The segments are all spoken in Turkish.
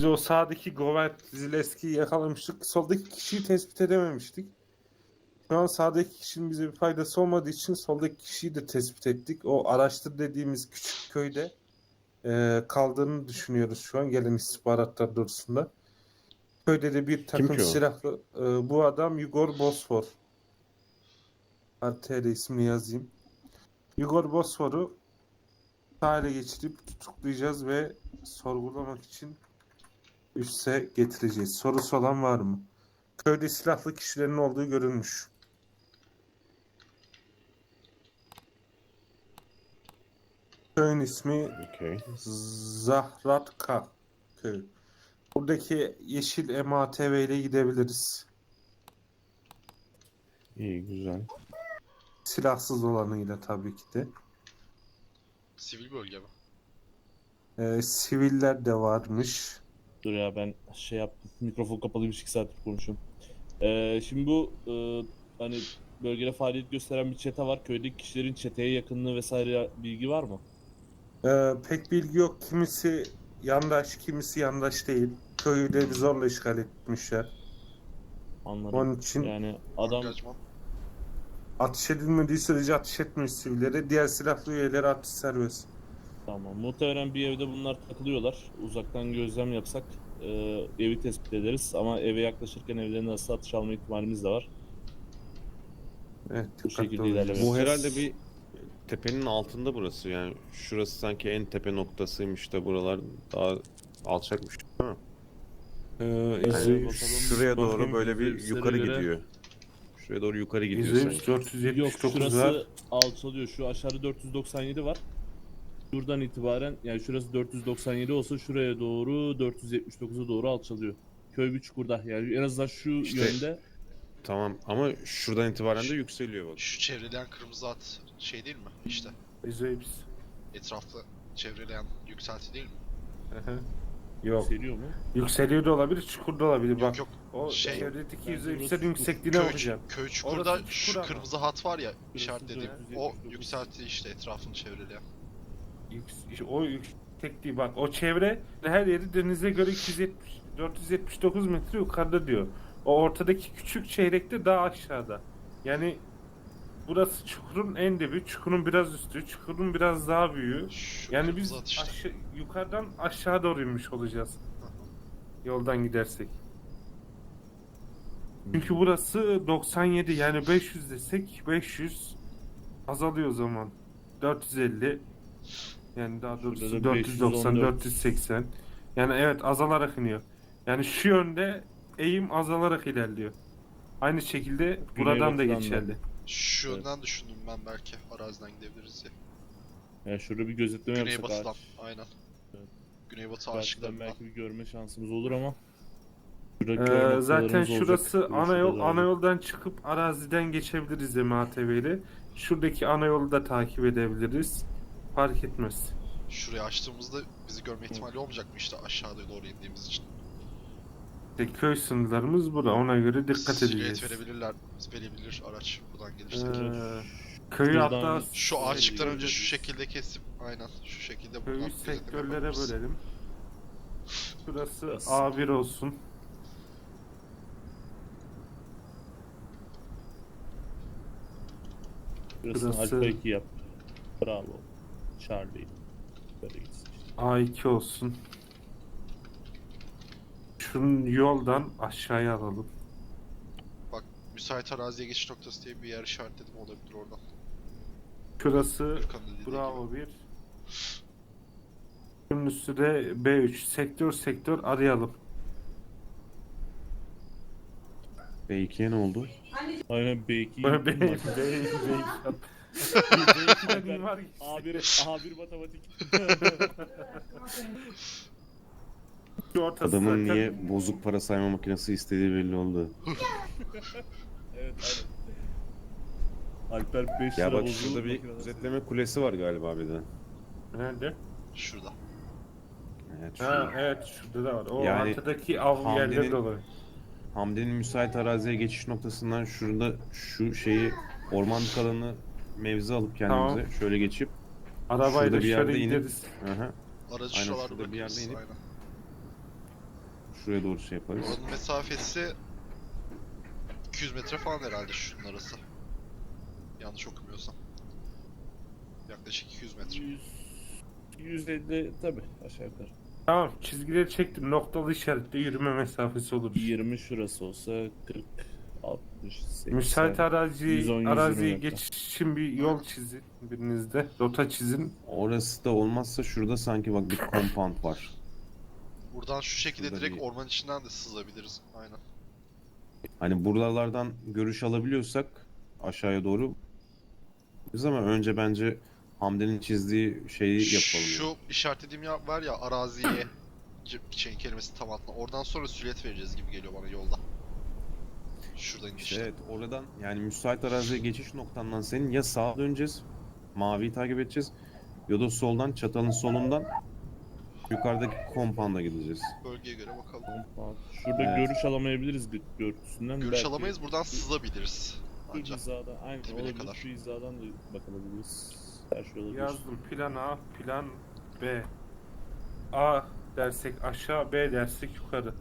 Biz o sağdaki Govert Zileski'yi yakalamıştık. Soldaki kişiyi tespit edememiştik. Şu an sağdaki kişinin bize bir faydası olmadığı için soldaki kişiyi de tespit ettik. O araştır dediğimiz küçük köyde e, kaldığını düşünüyoruz şu an gelen istihbaratlar doğrusunda. Köyde de bir takım ki o? silahlı e, bu adam Yugor Bosfor. Da ismini yazayım. Yugor Bosfor'u hale geçirip tutuklayacağız ve sorgulamak için üsse getireceğiz. Sorusu olan var mı? Köyde silahlı kişilerin olduğu görülmüş. Köyün ismi Okey. Zahratka köy. Buradaki yeşil MATV ile gidebiliriz. İyi güzel. Silahsız olanıyla tabii ki de. Sivil bölge mi? Ee, siviller de varmış. Dur ya ben şey yaptım. Mikrofon kapalıymış 2 saattir konuşuyorum. Ee, şimdi bu e, hani bölgede faaliyet gösteren bir çete var. Köydeki kişilerin çeteye yakınlığı vesaire bilgi var mı? Ee, pek bilgi yok. Kimisi yandaş, kimisi yandaş değil. Köyü de zorla işgal etmişler. Anladım. Onun için Yani adam Angajman. ateş edilmediği sürece ateş etmiş sivillere. Diğer silahlı üyelere atış serbest. Tamam. Muhtemelen bir evde bunlar takılıyorlar. Uzaktan gözlem yapsak e, evi tespit ederiz. Ama eve yaklaşırken evlerine nasıl atış alma ihtimalimiz de var. Evet, Bu şekilde ilerlemek. Bu herhalde bir tepenin altında burası yani. Şurası sanki en tepe noktasıymış da buralar daha alçakmış değil mi? Ee, bakalım. Şuraya doğru bakayım. böyle bir yukarı gidiyor. Şuraya doğru yukarı gidiyor sanki. 479 Yok şurası var. alçalıyor. Şu aşağıda 497 var. Şuradan itibaren yani şurası 497 olsa şuraya doğru 479'a doğru alçalıyor. Köy bir çukurda. Yani en azından şu İşte- yönde Tamam ama şuradan itibaren de yükseliyor bak. Şu çevreleyen kırmızı at şey değil mi? İşte İzleyici. etrafta çevreleyen yükselti değil mi? Hı hı. Yok. yükseliyor mu? Yükseliyor da olabilir, çukur da olabilir. Yok Bak yok. o şey- çevredeki Bence yüzey burası çukur. yüksekliğine Köy, bakacağım. köy çukurda Orası şu çukur ama. kırmızı hat var ya Burası işaretlediğim. O 479. yükselti işte etrafını çevreleyen. Yüks- o yüksek değil bak. O çevre her yeri denize göre 270 479 metre yukarıda diyor. O ortadaki küçük çeyrekte daha aşağıda. Yani burası çukurun en dibi, çukurun biraz üstü, çukurun biraz daha büyüğü. Şu Yani biz işte. aşağı, yukarıdan aşağı doğru inmiş olacağız. Yoldan gidersek. Çünkü burası 97 yani 500 desek 500 azalıyor o zaman. 450 yani daha doğrusu Şurada da 490 514. 480 yani evet azalarak iniyor. Yani şu yönde eğim azalarak ilerliyor. Aynı şekilde buradan da batıdan da. Şu geçerli. Evet. yönden düşündüm ben belki araziden gidebiliriz diye. Yani şurada bir gözetleme yapsak Güneybatıdan ağaç. aynen. Evet. Güneybatı Karşıdan aşıklarından. belki bir görme şansımız olur ama Şurada Ee, görme zaten noktalarımız şurası ana yol da ana yoldan çıkıp araziden geçebiliriz MATV ile. Şuradaki ana yolu da takip edebiliriz. Fark etmez. Şurayı açtığımızda bizi görme ihtimali olmayacak mı işte aşağıya doğru indiğimiz için? İşte köy sınırlarımız burada. Ona göre dikkat Silüet edeceğiz. verebilirler, verebilir araç buradan gelirse. Ee, köyü Şuradan- hatta Şu ağaçlıktan önce şu şekilde kesip aynen şu şekilde buradan köyü sektörlere yapabiliriz. bölelim. Şurası Biraz. A1 olsun. Burasını Burası- Alfa 2 yap. Bravo. Charlie. Böyle. A2 olsun. Şunun yoldan aşağıya alalım. Bak Müsait araziye geçiş noktası diye bir yer işaretledim olabilir oradan. Şurası Gürkan'ın dediği gibi. Bravo 1. Şunun üstü de B3. Sektör sektör arayalım. B2'ye ne oldu? Aynen B2. B2 B2. B2 var gitsin. A1, A1 matematik. Adamın niye bozuk para sayma makinesi istediği belli oldu. evet aynen. Alper 5 Ya bak şurada bir makinesi. kulesi var galiba bir de. Nerede? Şurada. Evet, Ha şurada. evet şurada da var. O Yani ortadaki av yerleri Hamdi'nin- dolu. Hamdi'nin müsait araziye geçiş noktasından şurada şu şeyi orman kalanı mevzi alıp kendimize Tamam. şöyle geçip Arabayla şurada bir şöyle yerde inip- gideriz. Aha. Aracı Aynen, şuralarda şurada bir yerde inip- Aynen. Şuraya doğru şey yaparız. Oranın mesafesi 200 metre falan herhalde şunun arası. Yanlış okumuyorsam. Yaklaşık 200 metre. 100 150 tabi aşağı yukarı. Tamam çizgileri çektim. Noktalı işaretle yürüme mesafesi olur. 20 şurası olsa 40 60 80. Müsait arazi, 110, 120 araziye metre. geçiş için bir yol çizin birinizde. Rota çizin. Orası da olmazsa şurada sanki bak bir compound var. Buradan şu şekilde Şurada direkt bir- orman içinden de sızabiliriz. Aynen. Hani buralardan görüş alabiliyorsak aşağıya doğru biz ama önce bence Hamdi'nin çizdiği şeyi yapalım. Şu işaretlediğim yer var ya araziye c- şeyin kelimesi tam altına. Oradan sonra süliyet vereceğiz gibi geliyor bana yolda. Şuradan işte. evet oradan yani müsait araziye geçiş noktandan senin ya sağa döneceğiz, maviyi takip edeceğiz ya da soldan çatalın solundan yukarıdaki compound'a gideceğiz. Bölgeye göre bakalım. Compound. Şurada Evet. görüş alamayabiliriz gö- görüntüsünden. Görüş Belki alamayız buradan sızabiliriz. Şu Ancak. hizadan, aynen Dibine olabilir. kadar. Şu hizadan da bakabiliriz. Her şey olabilir. Yazdım plan A, plan B. A dersek aşağı, B dersek yukarı.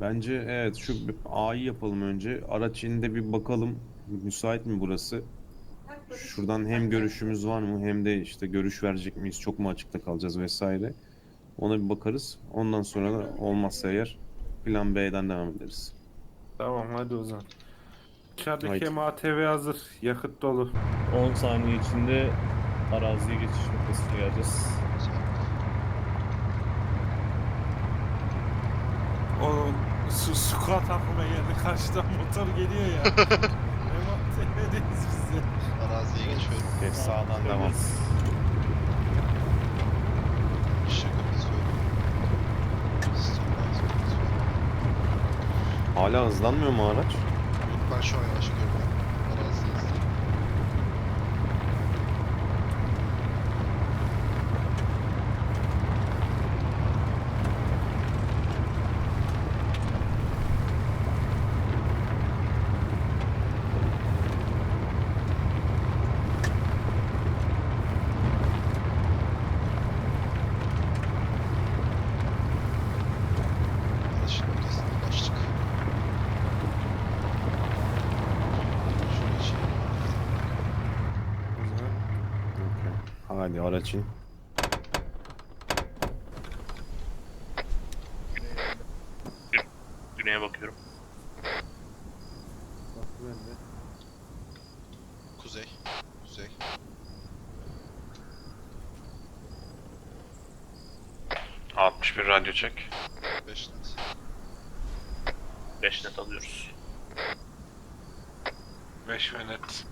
Bence evet şu A'yı yapalım önce. Araç ininde bir bakalım müsait mi burası? Şuradan hem görüşümüz var mı hem de işte görüş verecek miyiz? Çok mu açıkta kalacağız vesaire. Ona bir bakarız. Ondan sonra da olmazsa eğer plan B'den devam ederiz. Tamam hadi o zaman. İçerideki Haydi. MATV hazır. Yakıt dolu. 10 saniye içinde araziye geçiş noktasına geleceğiz. O su, squat aklıma geldi. Karşıdan motor geliyor ya. MATV'deyiz biz de. Araziye geçiyorum. Hep sağdan devam. Hala hızlanmıyor mu araç? Yok ben şu an yavaş gidiyorum. Hadi araç in. Güneye bakıyorum. Bak ben de. Kuzey. Kuzey. bir radyo çek. 5 net. 5 net alıyoruz. 5 ve net.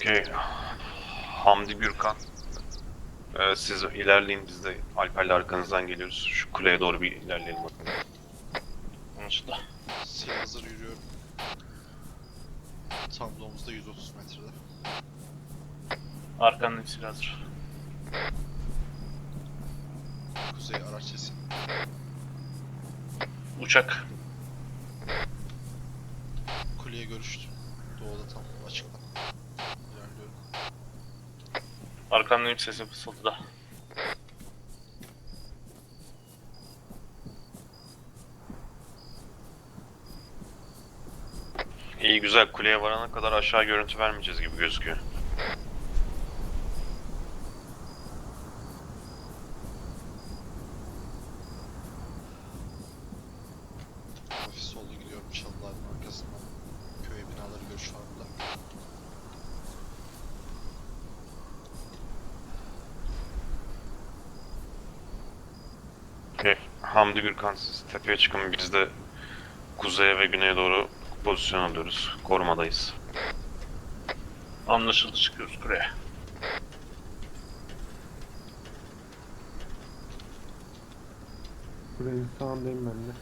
Okey. Hamdi Gürkan. Ee, siz ilerleyin biz de Alper'le arkanızdan geliyoruz. Şu kuleye doğru bir ilerleyelim bakalım. Anlaşıldı. Sil hazır yürüyorum. Tablomuzda 130 metrede. Arkanın hepsi hazır. Kuzey araç sesi. Uçak. Kuleye görüştüm. Doğuda tam açıkta. Arkanın hepsi sesi fısıltıda. İyi güzel kuleye varana kadar aşağı görüntü vermeyeceğiz gibi gözüküyor. Hafif solda gidiyorum çalıların arkasından. Köye binaları görüş var burada. Okey. Hamdi Gürkan siz tepeye çıkın biz de kuzeye ve güneye doğru pozisyon alıyoruz. Korumadayız. Anlaşıldı çıkıyoruz kuraya. Buranın sağındayım ben de.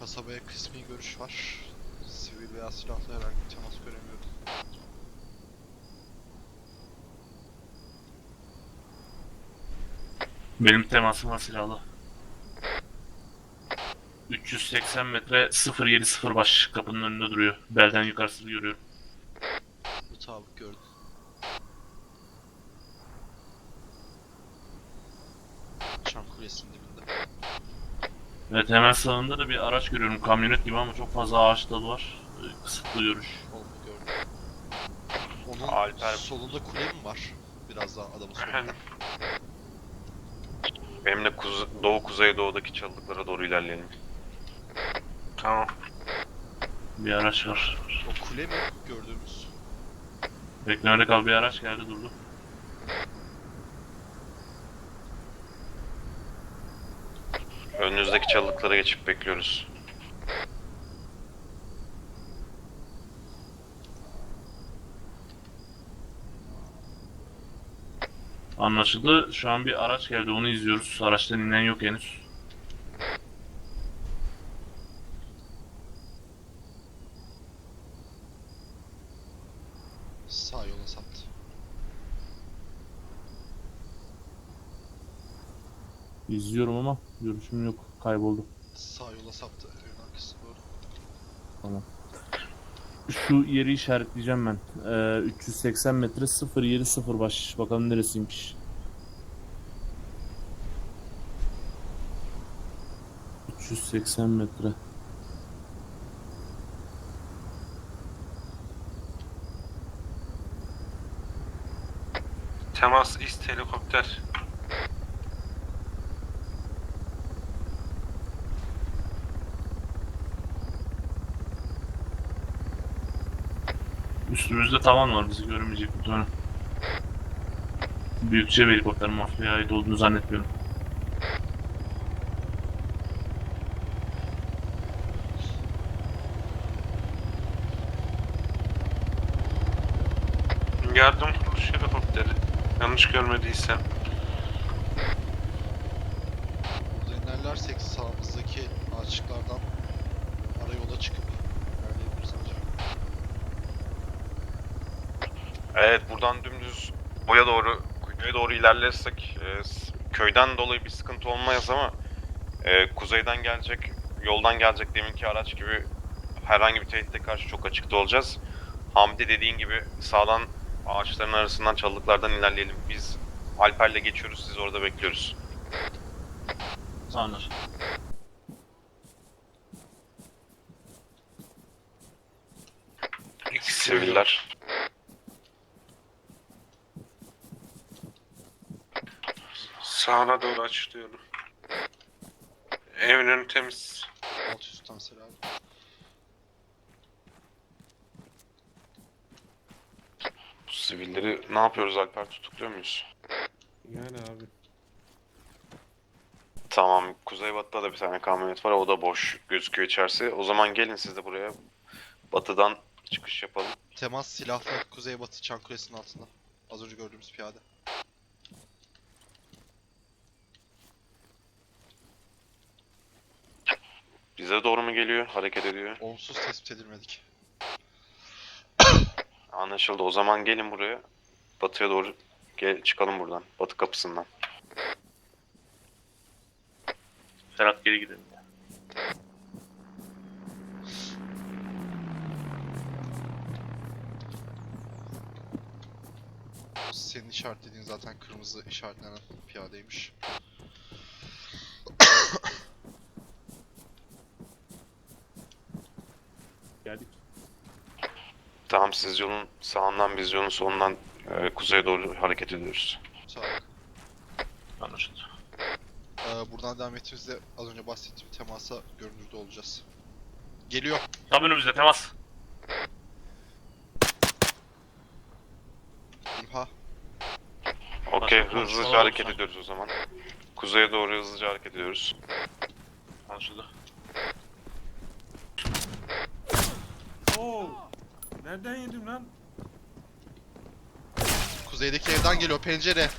Kasabaya kısmi görüş var. Sivil veya silahlı herhangi bir temas göremiyorum. Benim temasım var silahlı. 380 metre 070 baş kapının önünde duruyor. Belden yukarısını görüyorum. Mutabık gördüm. kulesinin dibinde. Evet hemen sağında da bir araç görüyorum. Kamyonet gibi ama çok fazla ağaç dalı var. Ee, Kısıtlı görüş. Oldu gördüm. Onun Alper- solunda kule mi var? Biraz daha adamın solunda. Benimle kuze- doğu kuzey doğudaki çalılıklara doğru ilerleyelim. Tamam. Bir araç var. O kule mi gördüğümüz? Beklemede kal bir araç geldi durdu. Önünüzdeki çalılıklara geçip bekliyoruz. Anlaşıldı. Şu an bir araç geldi onu izliyoruz. Araçtan inen yok henüz. Sağ yola saptı. İzliyorum ama görüşüm yok. Kayboldu. Sağ yola saptı. Evin arkası doğru. Şu yeri işaretleyeceğim ben. Ee, 380 metre 070 baş. Bakalım neresiymiş. ...380 metre. Temas ist helikopter. Üstümüzde tavan var bizi görmeyecek muhtemelen. Büyükçe bir helikopter mafyaya ait olduğunu zannetmiyorum. Yardım kuruluş helikopteri. Yanlış görmediysem. Burada inerlersek sağımızdaki açıklardan ara yola çıkıp ilerleyebiliriz ancak. Evet buradan dümdüz boya doğru, kuyuya doğru ilerlersek e, köyden dolayı bir sıkıntı olmayız ama e, kuzeyden gelecek, yoldan gelecek deminki araç gibi herhangi bir tehditte karşı çok açıkta olacağız. Hamdi dediğin gibi sağdan ağaçların arasından çalılıklardan ilerleyelim. Biz Alper'le geçiyoruz, siz orada bekliyoruz. Anlaşıldı. Siviller. Sağına doğru açılıyorum. Evin önü temiz. Alt üstten selam. Bu sivilleri ne yapıyoruz Alper? Tutukluyor muyuz? Yani abi. Tamam. Kuzeybatıda da bir tane kamyonet var. O da boş gözüküyor içerisi. O zaman gelin siz de buraya. Batıdan çıkış yapalım. Temas silahlı kuzeybatı çan kulesinin altında. Az önce gördüğümüz piyade. Bize doğru mu geliyor? Hareket ediyor. Olumsuz tespit edilmedik. Anlaşıldı. O zaman gelin buraya. Batıya doğru gel çıkalım buradan. Batı kapısından. Ferhat geri gidelim. ya. Senin işaretlediğin zaten kırmızı işaretlenen piyadeymiş. Geldik. Tamam siz yolun sağından biz yolun solundan e, kuzeye doğru hareket ediyoruz. Sağ ol. Anlaşıldı. Ee, buradan devam ettiğimizde az önce bahsettiğim temasa görünürde olacağız. Geliyor. Tam önümüzde temas. İmha. Okey Başka hızlıca konuşmalar hareket ediyoruz o zaman. Kuzeye doğru hızlıca hareket ediyoruz. Anlaşıldı. Oo. Nereden yedim lan? Kuzeydeki evden geliyor pencere.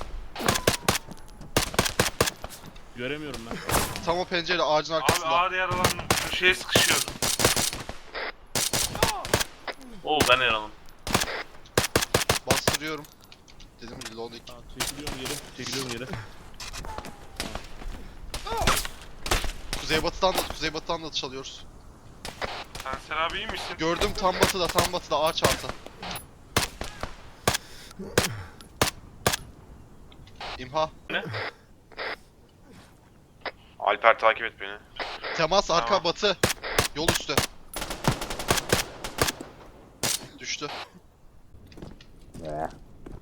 Göremiyorum ben. Tam o pencere ağacın Abi arkasında. ağır yaralandım. Köşeye sıkışıyorum. Oo ben yaralım. Bastırıyorum. Dedim reloading. Tamam, çekiliyorum geri. Çekiliyorum geri. Kuzeybatıdan da kuzeybatıdan da çalıyoruz. Kanser abi iyi misin? Gördüm tam batıda tam batıda ağaç altı. İmha. Ne? Alper takip et beni. Temas arka Tamam. batı. Yol üstü. Düştü.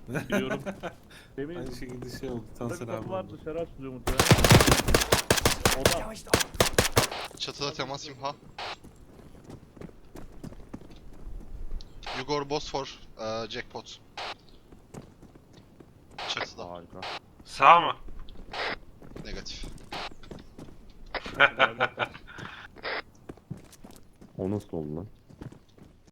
Biliyorum. Demin Aynı şekilde şey oldu. kapı abi. var oldu. dışarı açılıyor muhtemelen. Oda. Çatıda temas imha. Yugor Bosfor eee, jackpot. Çatıda. Harika. Sağ mı? Negatif. O nasıl oldu lan?